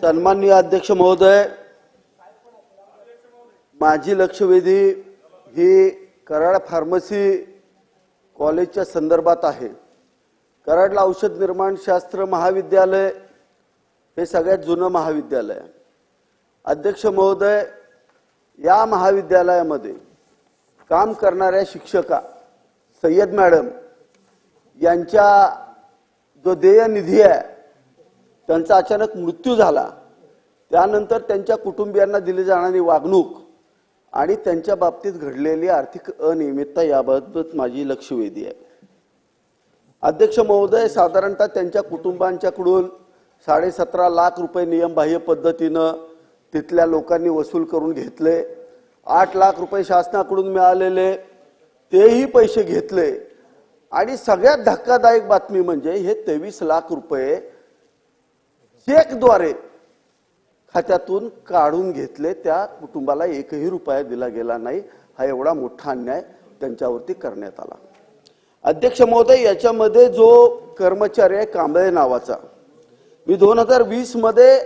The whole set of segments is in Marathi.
सन्माननीय अध्यक्ष महोदय माझी लक्षवेधी ही कराड फार्मसी कॉलेजच्या संदर्भात आहे. कराडला औषध निर्माण शास्त्र महाविद्यालय हे सगळ्यात जुनं महाविद्यालय आहे. अध्यक्ष महोदय या महाविद्यालयामध्ये काम करणाऱ्या शिक्षका सय्यद मॅडम यांच्या जो देय निधी आहे त्यांचा अचानक मृत्यू झाला. त्यानंतर त्यांच्या कुटुंबियांना दिली जाणारी वागणूक आणि त्यांच्या बाबतीत घडलेली आर्थिक अनियमितता याबाबत माझी लक्षवेधी आहे. अध्यक्ष महोदय साधारणतः त्यांच्या कुटुंबांच्याकडून साडेसतरा लाख रुपये नियमबाह्य पद्धतीनं तिथल्या लोकांनी वसूल करून घेतले. आठ लाख रुपये शासनाकडून मिळालेले तेही पैसे घेतले. आणि सगळ्यात धक्कादायक बातमी म्हणजे हे तेवीस लाख रुपये चेकद्वारे खात्यातून काढून घेतले त्या कुटुंबाला एकही रुपया दिला गेला नाही. हा एवढा मोठा अन्याय त्यांच्यावरती करण्यात आला. अध्यक्ष महोदय याच्यामध्ये जो कर्मचारी आहे कांबळे नावाचा मी दोन हजार वीसमध्ये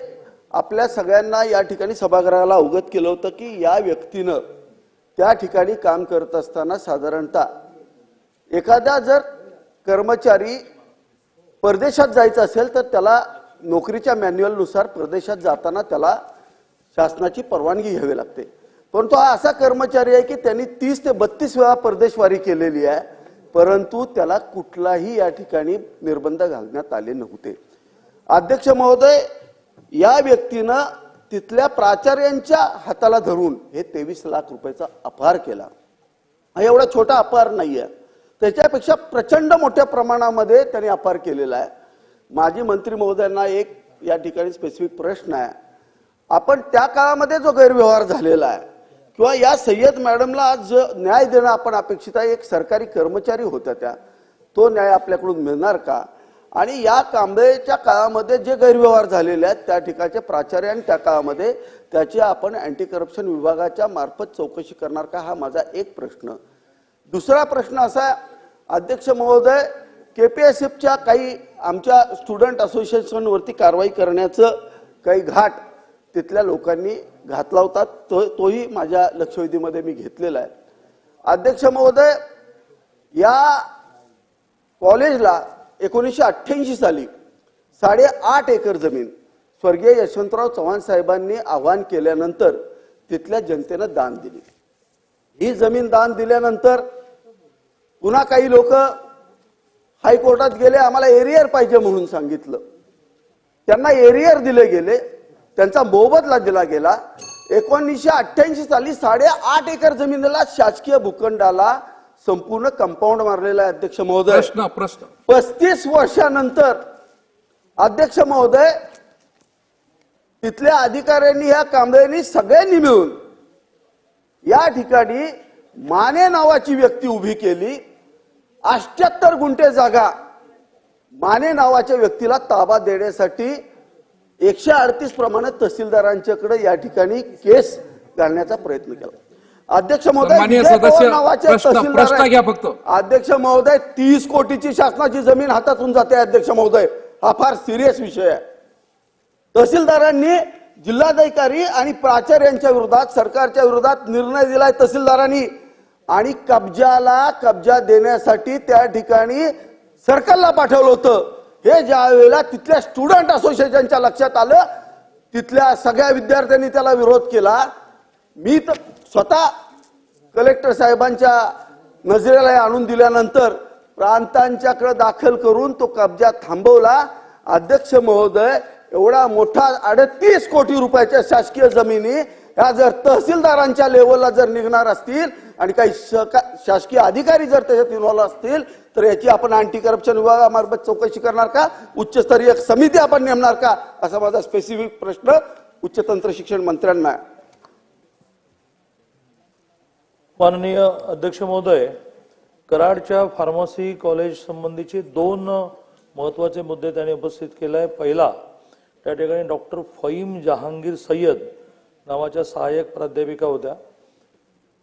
आपल्या सगळ्यांना या ठिकाणी सभागृहाला अवगत केलं होतं की या व्यक्तीनं त्या ठिकाणी काम करत असताना साधारणतः एखादा जर कर्मचारी परदेशात जायचं असेल तर त्याला नोकरीच्या मॅन्युअलनुसार प्रदेशात जाताना त्याला शासनाची परवानगी घ्यावी लागते. परंतु हा असा कर्मचारी आहे की त्यांनी तीस ते बत्तीस वेळा परदेशवारी केलेली आहे परंतु त्याला कुठलाही या ठिकाणी निर्बंध घालण्यात आले नव्हते. अध्यक्ष महोदय या व्यक्तीनं तिथल्या प्राचार्यांच्या हाताला धरून हे तेवीस लाख रुपयाचा अपहार केला. हा एवढा छोटा अपहार नाही आहे त्याच्यापेक्षा प्रचंड मोठ्या प्रमाणामध्ये त्यांनी अपहार केलेला आहे. माजी मंत्री महोदयांना एक या ठिकाणी स्पेसिफिक प्रश्न आहे. आपण त्या काळामध्ये जो गैरव्यवहार झालेला आहे किंवा या सय्यद मॅडमला आज जो न्याय देणं आपण अपेक्षित आहे एक सरकारी कर्मचारी होत्या त्या तो न्याय आपल्याकडून मिळणार का? आणि या कांबळेच्या काळामध्ये जे गैरव्यवहार झालेले आहेत त्या ठिकाणचे प्राचार्य आणि त्या काळामध्ये त्याची आपण अँटी करप्शन विभागाच्या मार्फत चौकशी करणार का हा माझा एक प्रश्न. दुसरा प्रश्न असा अध्यक्ष महोदय के पी एस एफच्या काही आमच्या स्टुडंट असोसिएशनवरती कारवाई करण्याचं काही घाट तिथल्या लोकांनी घातला होता. तो तोही माझ्या लक्षवेधीमध्ये मी घेतलेला आहे. अध्यक्ष महोदय या कॉलेजला एकोणीसशे अठ्ठ्याऐंशी साली साडेआठ एकर जमीन स्वर्गीय यशवंतराव चव्हाण साहेबांनी आवाहन केल्यानंतर तिथल्या जनतेनं दान दिली. ही जमीन दान दिल्यानंतर पुन्हा काही लोक हायकोर्टात गेले आम्हाला एरियर पाहिजे म्हणून सांगितलं. त्यांना एरियर दिले गेले त्यांचा मोबदला दिला गेला. एकोणीसशे अठ्ठ्याऐंशी साली साडेआठ एकर जमिनीला शासकीय भूखंडाला संपूर्ण कंपाऊंड मारलेला आहे अध्यक्ष महोदय. प्रश्न प्रश्न. पस्तीस वर्षानंतर अध्यक्ष महोदय तिथल्या अधिकाऱ्यांनी या कांबळ्यांनी सगळ्यांनी मिळून या ठिकाणी माने नावाची व्यक्ती उभी केली. अष्ट्याहत्तर गुंठे जागा माने नावाच्या व्यक्तीला ताबा देण्यासाठी एकशे अडतीस प्रमाणे तहसीलदारांच्याकडे या ठिकाणी केस घालण्याचा प्रयत्न केला. अध्यक्ष महोदय फक्त. अध्यक्ष महोदय तीस कोटीची शासनाची जमीन हातातून जाते अध्यक्ष महोदय. हा फार सिरियस विषय आहे. तहसीलदारांनी जिल्हाधिकारी आणि प्राचार्यांच्या विरोधात सरकारच्या विरोधात निर्णय दिलाय तहसीलदारांनी. आणि कब्जाला कब्जा देण्यासाठी त्या ठिकाणी सरकारला पाठवलं होतं. हे ज्या वेळेला तिथल्या स्टुडंट असोसिएशनच्या लक्षात आलं तिथल्या सगळ्या विद्यार्थ्यांनी त्याला विरोध केला. मी तर स्वतः कलेक्टर साहेबांच्या नजरेला आणून दिल्यानंतर प्रांतांच्याकडे दाखल करून तो कब्जा थांबवला. अध्यक्ष महोदय एवढा मोठा अडतीस कोटी रुपयाच्या शासकीय जमिनी ह्या जर तहसीलदारांच्या लेवलला जर निघणार असतील आणि काही शासकीय अधिकारी जर त्याच्यात इन्व्हॉल्व असतील तर याची आपण अँटी करप्शन विभागामार्फत चौकशी करणार का? उच्चस्तरीय समिती आपण नेमणार का? असा माझा स्पेसिफिक प्रश्न उच्च तंत्र शिक्षण मंत्र्यांना आहे. माननीय अध्यक्ष महोदय कराडच्या फार्मसी कॉलेज संबंधीचे दोन महत्त्वाचे मुद्दे त्यांनी उपस्थित केले आहे पहिला त्या ठिकाणी डॉक्टर फईम जहांगीर सय्यद नावाच्या सहाय्यक प्राध्यापिका होत्या.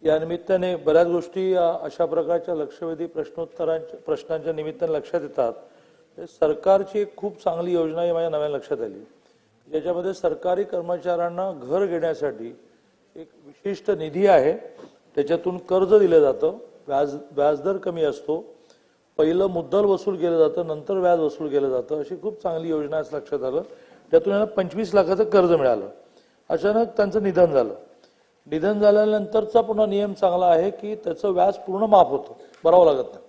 या निमित्ताने बऱ्याच गोष्टी अशा प्रकारच्या लक्षवेधी प्रश्नोत्तरांच्या प्रश्नांच्या निमित्ताने लक्षात येतात. म्हणजे सरकारची एक खूप चांगली योजना ही माझ्या नव्याने लक्षात आली. ज्याच्यामध्ये सरकारी कर्मचाऱ्यांना घर घेण्यासाठी एक विशिष्ट निधी आहे. त्याच्यातून कर्ज दिलं जातं. व्याज व्याजदर कमी असतो. पहिलं मुद्दल वसूल केलं जातं नंतर व्याज वसूल केलं जातं. अशी खूप चांगली योजना असं लक्षात आलं. त्यातून यांना पंचवीस लाखाचं कर्ज मिळालं. अचानक त्यांचं निधन झालं. निधन झाल्यानंतरचा पुन्हा नियम चांगला आहे की त्याचं व्याज पूर्ण माफ होतं. भरावं लागत नाही.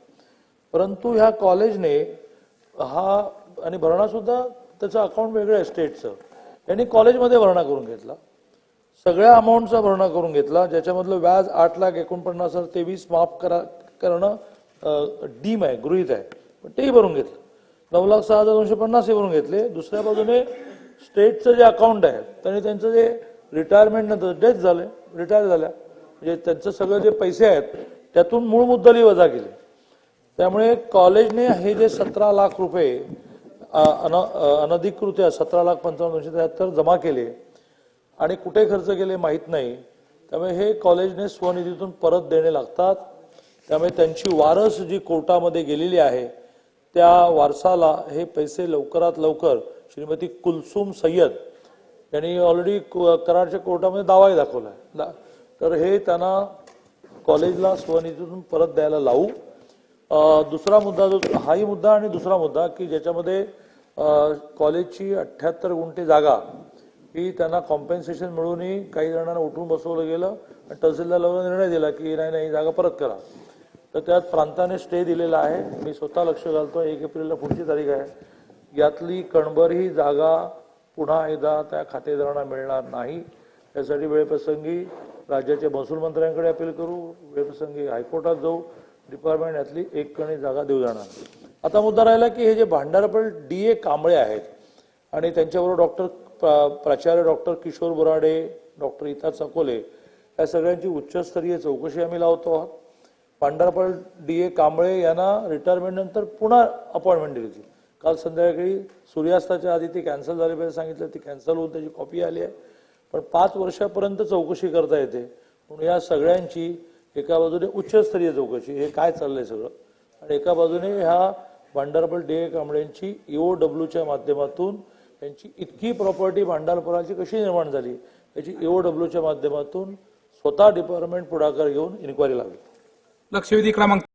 परंतु ह्या कॉलेजने हा आणि भरणासुद्धा त्याचं अकाउंट वेगळं आहे स्टेटचं यांनी कॉलेजमध्ये भरणा करून घेतला. सगळ्या अमाऊंटचा भरणा करून घेतला. ज्याच्यामधलं व्याज आठ लाख एकोणपन्नास हजार तेवीस माफ करा करणं डीम आहे गृहित आहे. पण तेही भरून घेतलं. नऊ लाख सहा हजार दोनशे पन्नास हे भरून घेतले. दुसऱ्या बाजूने स्टेटचं जे अकाउंट आहे त्यांनी त्यांचं जे रिटायरमेंट नंतर डेथ झाले रिटायर झाल्या. म्हणजे त्यांचं सगळं जे पैसे आहेत त्यातून मूळ मुद्दली वजा केले. त्यामुळे कॉलेजने हे जे सतरा लाख रुपये अन अनधिकृत सतरा लाख पंचावन्न दोनशे त्र्याहत्तर जमा केले आणि कुठे खर्च केले माहीत नाही. त्यामुळे हे कॉलेजने स्वनिधीतून परत देणे लागतात. त्यामुळे त्यांची वारस जी कोर्टामध्ये गेलेली आहे त्या वारसाला हे पैसे लवकरात लवकर श्रीमती कुलसुम सय्यद यांनी ऑलरेडी कराडच्या कोर्टामध्ये दावाही दाखवला आहे. तर हे त्यांना कॉलेजला स्वनिधीतून परत द्यायला लावू. दुसरा मुद्दा जो हाही मुद्दा आणि दुसरा मुद्दा की ज्याच्यामध्ये कॉलेजची अठ्ठ्याहत्तर गुंठे जागा ही त्यांना कॉम्पेन्सेशन मिळूनही काही जणांना उठून बसवलं गेलं आणि तहसीलदार निर्णय दिला की नाही नाही ही जागा परत करा. तर त्यात प्रांताने स्टे दिलेला आहे. मी स्वतः लक्ष घालतो एक एप्रिलला पुढची तारीख आहे. यातली कणभर ही जागा पुन्हा एकदा त्या खातेदारांना मिळणार नाही. त्यासाठी वेळप्रसंगी राज्याच्या महसूल मंत्र्यांकडे अपील करू. वेळप्रसंगी हायकोर्टात जाऊ. डिपार्टमेंट यातली एक कणी जागा देऊ जाणार आता मुद्दा राहिला की हे जे भांडारपळ डी ए कांबळे आहेत आणि त्यांच्याबरोबर डॉक्टर प्राचार्य डॉक्टर किशोर बोराडे डॉक्टर इता चकोले या सगळ्यांची उच्चस्तरीय चौकशी आम्ही लावतो आहोत. पांढरपाळ डी ए कांबळे यांना रिटायरमेंट नंतर पुन्हा अपॉइंटमेंट दिली होती. काल संध्याकाळी सूर्यास्ताच्या आधी ती कॅन्सल झाले पाहिजे सांगितलं ती कॅन्सल होऊन त्याची कॉपी आली आहे. पण पाच वर्षापर्यंत चौकशी करता येते. म्हणून या सगळ्यांची एका बाजूने उच्चस्तरीय चौकशी हे काय चाललंय सगळं? आणि एका बाजूने ह्या भांडारपल डी ए कांबळेंची ईओ डब्ल्यूच्या माध्यमातून त्यांची इतकी प्रॉपर्टी भांडारपुराची कशी निर्माण झाली? याची ईओ डब्ल्यूच्या माध्यमातून स्वतः डिपार्टमेंट पुढाकार घेऊन इन्क्वायरी लावली लक्षवेधी क्रमांक